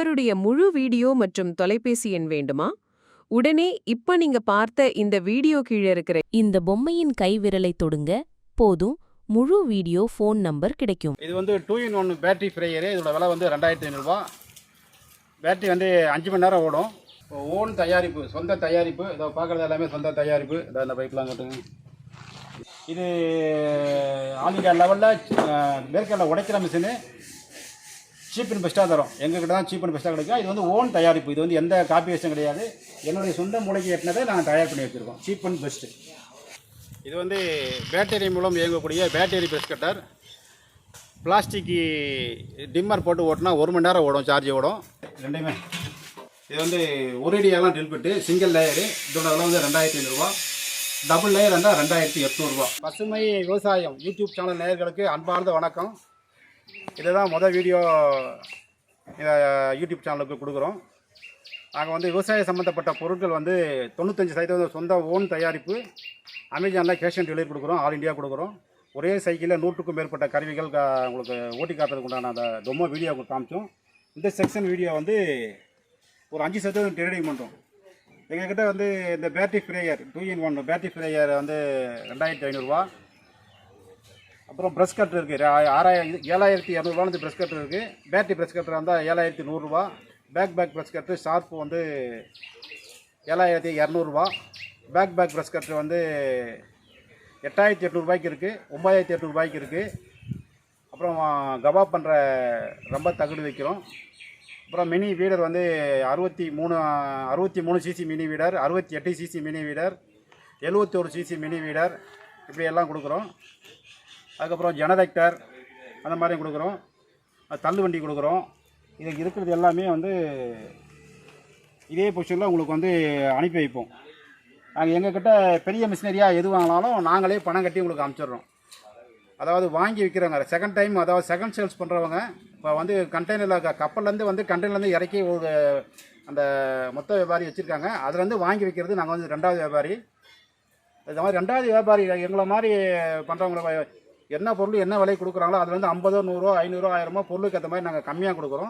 இவருடைய முழு வீடியோ மற்றும் தொலைபேசி எண் வேண்டுமா? உடனே இப்ப நீங்க பார்த்த இந்த வீடியோ கீழே இருக்கிற இந்த பொம்மையின் கைவிரலை தொடுங்க போதும். முழு வீடியோ ஃபோன் நம்பர் கிடைக்கும். இது வந்து two in one battery fryer. இதோட விலை வந்து ரெண்டாயிரத்தி ஐநூறுரூவா பேட்டரி வந்து அஞ்சு மணி நேரம் ஓடும். ஓன் தயாரிப்பு சொந்த தயாரிப்பு இதை பார்க்குறது எல்லாமே சொந்த தயாரிப்பு. இதை இந்த பைப்லாம் கட்டுங்க. இது ஆல் இண்டியா லெவலில் மேற்கல்ல உடைக்கிற மிஷினு சீப் அண்ட் பெஸ்ட்டாக தரும். எங்ககிட்ட தான் சீப் அண்ட் பெஸ்ட்டாக கிடைக்கும் இது வந்து ஓன் தயாரிப்பு. இது வந்து எந்த காப்பி வேஸ்ட்டும் கிடையாது. என்னுடைய சொந்த மூளைக்கு எட்டினதை நாங்கள் தயார் பண்ணி வச்சுருக்கோம். சீப் அண்ட் பெஸ்ட்டு இது வந்து பேட்டரி மூலம் இயங்கக்கூடிய battery brush cutter plastic trimmer போட்டு ஓட்டினா ஒரு மணி நேரம் ஓடும் சார்ஜ் ஓடும். ரெண்டுமே இது வந்து ஒரு அடியெல்லாம் பிட்டு சிங்கிள் லேயரு இதோட விலை வந்து ரெண்டாயிரத்தி ஐநூறுரூவா டபுள் லேயர் இருந்தால் ரெண்டாயிரத்தி எட்நூறுபா பசுமை விவசாயம். யூடியூப் சேனல் நேயர்களுக்கு அன்பார்ந்த வணக்கம். இதுதான் முதல் வீடியோ இதை யூடியூப் சேனலுக்கு கொடுக்குறோம். நாங்கள் வந்து விவசாய சம்மந்தப்பட்ட பொருட்கள் வந்து தொண்ணூத்தஞ்சு சதவீதம் சொந்த ஓன் தயாரிப்பு அமேசானில் கேஷ் ஆன் டெலிவரி கொடுக்குறோம் ஆல் இண்டியா கொடுக்குறோம். ஒரே சைக்கிளில் நூற்றுக்கும் மேற்பட்ட கருவிகள் உங்களுக்கு ஓட்டி காட்டுறதுக்கு உண்டான அந்த டொம்மோ வீடியோ காமிச்சோம். இந்த செக்ஷன் வீடியோ வந்து ஒரு அஞ்சு சதவீதம் ட்ரேடிங் பண்ணுறோம் எங்கள்கிட்ட வந்து இந்த battery fryer two in one battery fryer வந்து ரெண்டாயிரத்தி ஐநூறுரூவா அப்புறம் ப்ரெஷ் கட்டர் இருக்குது ஆறாயிரம் ஏழாயிரத்தி இரநூறுவாலேருந்து ப்ரெஷ் கட்டர் இருக்குது பேட்டரி ப்ரெஷ் கட்டர் வந்தால் ஏழாயிரத்தி நூறுரூவா. Pack pack brush cutter sharp வந்து ஏழாயிரத்தி இரநூறுவா. பேக் பேக் ப்ரெஷ் கட்டர் வந்து எட்டாயிரத்தி எட்நூறுபாய்க்கு இருக்குது ஒம்பதாயிரத்தி எட்நூறுபாய்க்கு இருக்குது அப்புறம் கபா பண்ணுற ரொம்ப தகுடு வைக்கிறோம். அப்புறம் மினி வீடர் வந்து அறுபத்தி மூணு அறுபத்தி மூணு சிசி மினி வீடர் அறுபத்தி எட்டு சிசி மினி வீடர் எழுபத்தி ஒரு சிசி மினி வீடர் இப்படி எல்லாம் கொடுக்குறோம். அதுக்கப்புறம் ஜெனரேட்டர் அந்த மாதிரி கொடுக்குறோம். தள்ளு வண்டி கொடுக்குறோம். இது இருக்கிறது எல்லாமே வந்து இதே பொசிஷனில் உங்களுக்கு வந்து அனுப்பி வைப்போம். நாங்கள் எங்கக்கிட்ட பெரிய மிஷினரியாக எது வாங்கினாலும் நாங்களே பணம் கட்டி உங்களுக்கு அனுப்பிச்சிடுறோம் அதாவது வாங்கி விற்கிறவங்க செகண்ட் டைம் அதாவது செகண்ட் சேல்ஸ் பண்ணுறவங்க இப்போ வந்து கண்டெய்னரில் கப்பல்லேருந்து வந்து கண்டெய்னர்லேருந்து இறக்கி ஒரு அந்த மொத்த வியாபாரி வச்சுருக்காங்க. அதுலேருந்து வாங்கி விற்கிறது நாங்கள் வந்து ரெண்டாவது வியாபாரி. இது மாதிரி ரெண்டாவது வியாபாரி எங்களை மாதிரி பண்ணுறவங்கள என்ன பொருள் என்ன விலை கொடுக்குறாங்களோ அது வந்து ஐம்பதோ நூறோ ஐநூறோ ஆயிரமோ பொருளுக்கு ஏற்ற மாதிரி நாங்கள் கம்மியாக கொடுக்குறோம்.